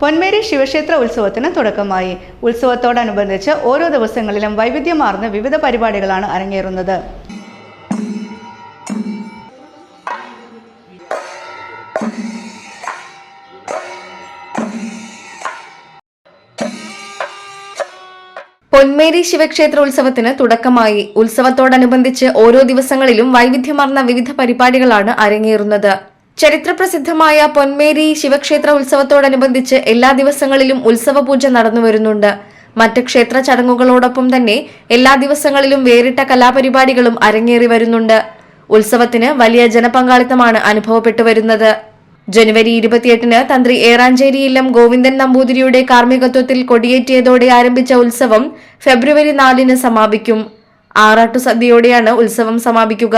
പൊന്മേരി ശിവക്ഷേത്ര ഉത്സവത്തിന് തുടക്കമായി. ഉത്സവത്തോടനുബന്ധിച്ച് ഓരോ ദിവസങ്ങളിലും വൈവിധ്യമാർന്ന വിവിധ പരിപാടികളാണ് അരങ്ങേറുന്നത്. പൊന്മേരി ശിവക്ഷേത്ര ഉത്സവത്തിന് തുടക്കമായി. ഉത്സവത്തോടനുബന്ധിച്ച് ഓരോ ദിവസങ്ങളിലും വൈവിധ്യമാർന്ന വിവിധ പരിപാടികളാണ് അരങ്ങേറുന്നത്. ചരിത്രപ്രസിദ്ധമായ പൊന്മേരി ശിവക്ഷേത്ര ഉത്സവത്തോടനുബന്ധിച്ച് എല്ലാ ദിവസങ്ങളിലും ഉത്സവ പൂജ നടന്നു വരുന്നുണ്ട്. മറ്റ് ക്ഷേത്ര ചടങ്ങുകളോടൊപ്പം തന്നെ എല്ലാ ദിവസങ്ങളിലും വേറിട്ട കലാപരിപാടികളും അരങ്ങേറി വരുന്നുണ്ട്. ഉത്സവത്തിന് വലിയ ജനപങ്കാളിത്തമാണ് അനുഭവപ്പെട്ടു വരുന്നത്. ജനുവരി ഇരുപത്തിയെട്ടിന് തന്ത്രി ഏറാഞ്ചേരി ഇല്ലം ഗോവിന്ദൻ നമ്പൂതിരിയുടെ കാർമ്മികത്വത്തിൽ കൊടിയേറ്റിയതോടെ ആരംഭിച്ച ഉത്സവം ഫെബ്രുവരി നാലിന് സമാപിക്കും. ആറാട്ടു സദ്യയോടെയാണ് ഉത്സവം സമാപിക്കുക.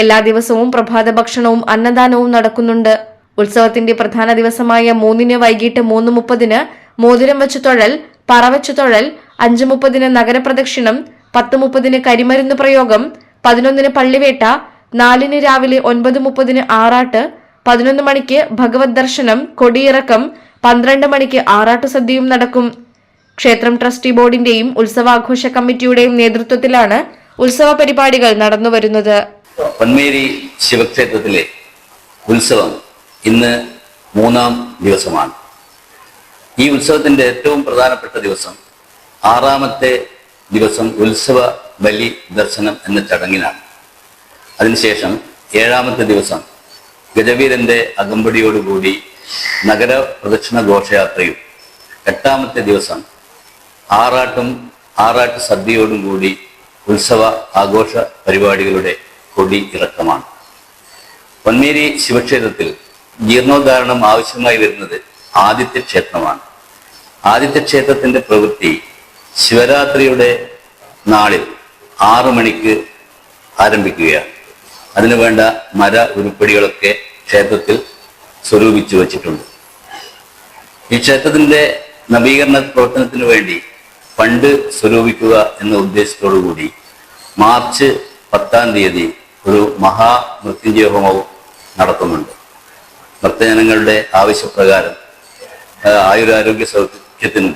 എല്ലാ ദിവസവും പ്രഭാത ഭക്ഷണവും അന്നദാനവും നടക്കുന്നുണ്ട്. ഉത്സവത്തിന്റെ പ്രധാന ദിവസമായ മൂന്നിന് വൈകിട്ട് മൂന്ന് മുപ്പതിന് മോതിരം വെച്ച് തൊഴൽ പറവച്ചു തൊഴൽ അഞ്ചു മുപ്പതിന് നഗരപ്രദക്ഷിണം പത്ത് മുപ്പതിന് കരിമരുന്ന് പ്രയോഗം പതിനൊന്നിന് പള്ളിവേട്ട നാലിന് രാവിലെ ഒൻപത് മുപ്പതിന് ആറാട്ട് പതിനൊന്ന് മണിക്ക് ഭഗവത് ദർശനം കൊടിയിറക്കം പന്ത്രണ്ട് മണിക്ക് ആറാട്ടു സദ്യയും നടക്കും. ക്ഷേത്രം ട്രസ്റ്റി ബോർഡിന്റെയും ഉത്സവാഘോഷ കമ്മിറ്റിയുടെയും നേതൃത്വത്തിലാണ് ഉത്സവ പരിപാടികൾ നടന്നുവരുന്നത്. പൊന്മേരി ശിവക്ഷേത്രത്തിലെ ഉത്സവം ഇന്ന് മൂന്നാം ദിവസമാണ്. ഈ ഉത്സവത്തിന്റെ ഏറ്റവും പ്രധാനപ്പെട്ട ദിവസം ആറാമത്തെ ദിവസം ഉത്സവ ബലി ദർശനം എന്ന ചടങ്ങിനാണ്. അതിനുശേഷം ഏഴാമത്തെ ദിവസം ഗജവീരന്റെ അകമ്പടിയോടുകൂടി നഗര പ്രദക്ഷിണ ഘോഷയാത്രയും എട്ടാമത്തെ ദിവസം ആറാട്ടും ആറാട്ട് സദ്യയോടും കൂടി ഉത്സവ ആഘോഷ പരിപാടികളുടെ കൊടി ഇറക്കമാണ്. പൊന്മേരി ശിവക്ഷേത്രത്തിൽ ജീർണോദ്ധാരണം ആവശ്യമായി വരുന്നത് ആദിത്യ ക്ഷേത്രമാണ്. ആദിത്യ ക്ഷേത്രത്തിന്റെ പ്രവൃത്തി ശിവരാത്രിയുടെ നാളിൽ ആറു മണിക്ക് ആരംഭിക്കുകയാണ്. അതിനു വേണ്ട മര ഉരുപ്പടികളൊക്കെ ക്ഷേത്രത്തിൽ സ്വരൂപിച്ചു വച്ചിട്ടുണ്ട്. ഈ ക്ഷേത്രത്തിന്റെ നവീകരണ പ്രവർത്തനത്തിന് വേണ്ടി പണ്ട് സ്വരൂപിക്കുക എന്ന ഉദ്ദേശത്തോടു കൂടി മാർച്ച് പത്താം തീയതി ഒരു മഹാ ഹോമവും നടത്തുന്നുണ്ട്. ഭക്തജനങ്ങളുടെ ആവശ്യപ്രകാരം ആയുരാരോഗ്യ സൗഖ്യത്തിനും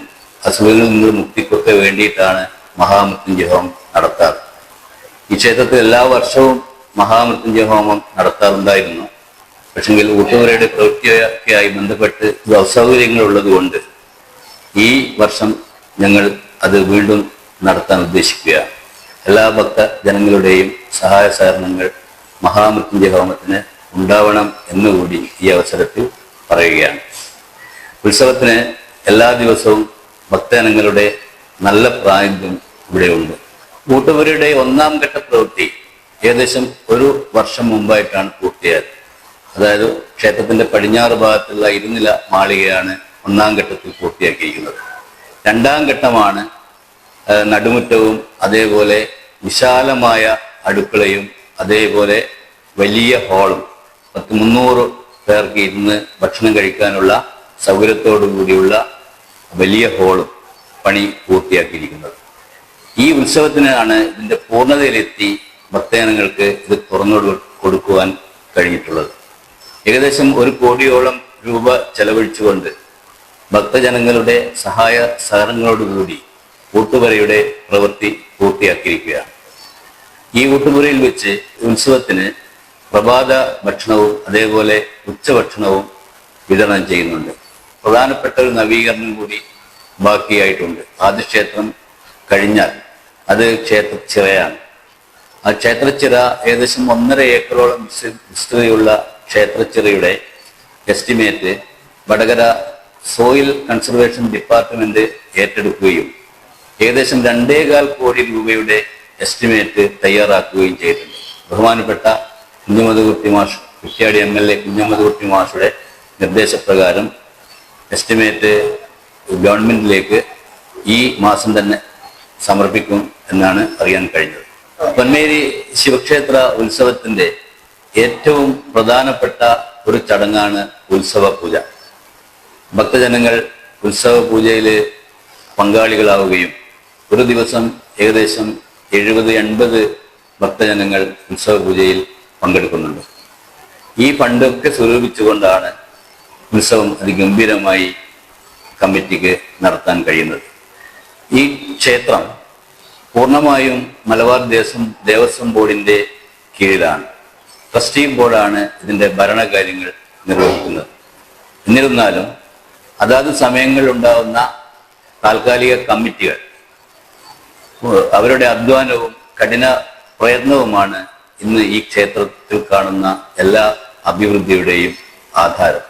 അസുഖങ്ങളിൽ നിന്ന് മുക്തിക്കൊക്കെ വേണ്ടിയിട്ടാണ് മഹാമൃത്യുഞ്ജയ ഹോമം നടത്താറ്. ഈ ക്ഷേത്രത്തിൽ എല്ലാ വർഷവും മഹാമൃത്യുഞ്ജയ ഹോമം നടത്താറുണ്ടായിരുന്നു. പക്ഷെങ്കിൽ ഊട്ടുമുറയുടെ പ്രവൃത്തിയൊക്കെയായി ബന്ധപ്പെട്ട് ഇത് അസൗകര്യങ്ങൾ ഉള്ളതുകൊണ്ട് ഈ വർഷം ഞങ്ങൾ അത് വീണ്ടും നടത്താൻ ഉദ്ദേശിക്കുകയാണ്. എല്ലാ ഭക്ത ജനങ്ങളുടെയും സഹായ സഹകരണങ്ങൾ മഹാമൃത്യുഞ്ജയ ഹോമത്തിന് ഉണ്ടാവണം എന്നുകൂടി ഈ അവസരത്തിൽ പറയുകയാണ്. ഉത്സവത്തിന് എല്ലാ ദിവസവും ഭക്തജനങ്ങളുടെ നല്ല പ്രാതിനിധ്യം ഇവിടെയുണ്ട്. കൂട്ടുപുരയുടെ ഒന്നാം ഘട്ട പ്രവൃത്തി ഏകദേശം ഒരു വർഷം മുമ്പായിട്ടാണ് പൂർത്തിയായത്. അതായത് ക്ഷേത്രത്തിന്റെ പടിഞ്ഞാറ് ഭാഗത്തുള്ള ഇരുനില മാളികയാണ് ഒന്നാം ഘട്ടത്തിൽ പൂർത്തിയാക്കിയിരിക്കുന്നത്. രണ്ടാം ഘട്ടമാണ് നടുമുറ്റവും അതേപോലെ വിശാലമായ അടുക്കളയും അതേപോലെ വലിയ ഹാളും. പത്ത് മുന്നൂറ് പേർക്ക് ഇരുന്ന് ഭക്ഷണം കഴിക്കാനുള്ള സൗകര്യത്തോടു കൂടിയുള്ള വലിയ ഹാളും പണി പൂർത്തിയാക്കിയിരിക്കുന്നത്. ഈ ഉത്സവത്തിനാണ് ഇതിന്റെ പൂർണതയിലെത്തി ഭക്തജനങ്ങൾക്ക് ഇത് തുറന്നു കൊടു- കൊടുക്കുവാൻ കഴിഞ്ഞിട്ടുള്ളത്. ഏകദേശം ഒരു കോടിയോളം രൂപ ചെലവഴിച്ചുകൊണ്ട് ഭക്തജനങ്ങളുടെ സഹായ സഹകരണങ്ങളോടുകൂടി കൂട്ടുവരയുടെ പ്രവൃത്തി പൂർത്തിയാക്കിയിരിക്കുകയാണ്. ഈ കൂട്ടുമുറിയിൽ വെച്ച് ഉത്സവത്തിന് പ്രഭാത ഭക്ഷണവും അതേപോലെ ഉച്ചഭക്ഷണവും വിതരണം ചെയ്യുന്നുണ്ട്. പ്രധാനപ്പെട്ട ഒരു നവീകരണം കൂടി ബാക്കിയായിട്ടുണ്ട്. ആദ്യ ക്ഷേത്രം കഴിഞ്ഞാൽ അത് ക്ഷേത്രച്ചിറയാണ്. ആ ക്ഷേത്രച്ചിറ ഏകദേശം ഒന്നര ഏക്കറോളം വിസ്ത- വിസ്തൃതിയുള്ള ക്ഷേത്രച്ചിറയുടെ estimate Vatakara soil conservation department ഏറ്റെടുക്കുകയും ഏകദേശം രണ്ടേകാൽ കോടി രൂപയുടെ എസ്റ്റിമേറ്റ് തയ്യാറാക്കുകയും ചെയ്തിട്ടുണ്ട് ബഹുമാനപ്പെട്ട കുഞ്ഞമതുകുട്ടി മാഷ് Kuttiadi M L A Kunhammadkutty മാഷുടെ നിർദ്ദേശപ്രകാരം എസ്റ്റിമേറ്റ് ഗവൺമെന്റിലേക്ക് ഈ മാസം തന്നെ സമർപ്പിക്കും എന്നാണ് അറിയാൻ കഴിഞ്ഞത്. പൊന്മേരി ശിവക്ഷേത്ര ഉത്സവത്തിന്റെ ഏറ്റവും പ്രധാനപ്പെട്ട ഒരു ചടങ്ങാണ് ഉത്സവ പൂജ ഭക്തജനങ്ങൾ ഉത്സവ പൂജയിൽ പങ്കാളികളാവുകയും ഒരു ദിവസം ഏകദേശം എഴുപത് എൺപത് ഭക്തജനങ്ങൾ ഉത്സവ പൂജയിൽ പങ്കെടുക്കുന്നുണ്ട്. ഈ ഫണ്ടൊക്കെ സ്വരൂപിച്ചുകൊണ്ടാണ് ഉത്സവം അതിഗംഭീരമായി കമ്മിറ്റിക്ക് നടത്താൻ കഴിയുന്നത്. ഈ ക്ഷേത്രം പൂർണമായും മലബാർ ദേശം ദേവസ്വം ബോർഡിന്റെ കീഴിലാണ്. ട്രസ്റ്റി ബോർഡാണ് ഇതിന്റെ ഭരണകാര്യങ്ങൾ നിർവഹിക്കുന്നത്. എന്നിരുന്നാലും അതാത് സമയങ്ങളിൽ ഉണ്ടാവുന്ന താൽക്കാലിക കമ്മിറ്റികൾ അവരുടെ അധ്വാനവും കഠിന പ്രയത്നവുമാണ് ഇന്ന് ഈ ക്ഷേത്രത്തിൽ കാണുന്ന എല്ലാ അഭിവൃദ്ധിയുടെയും ആധാരം.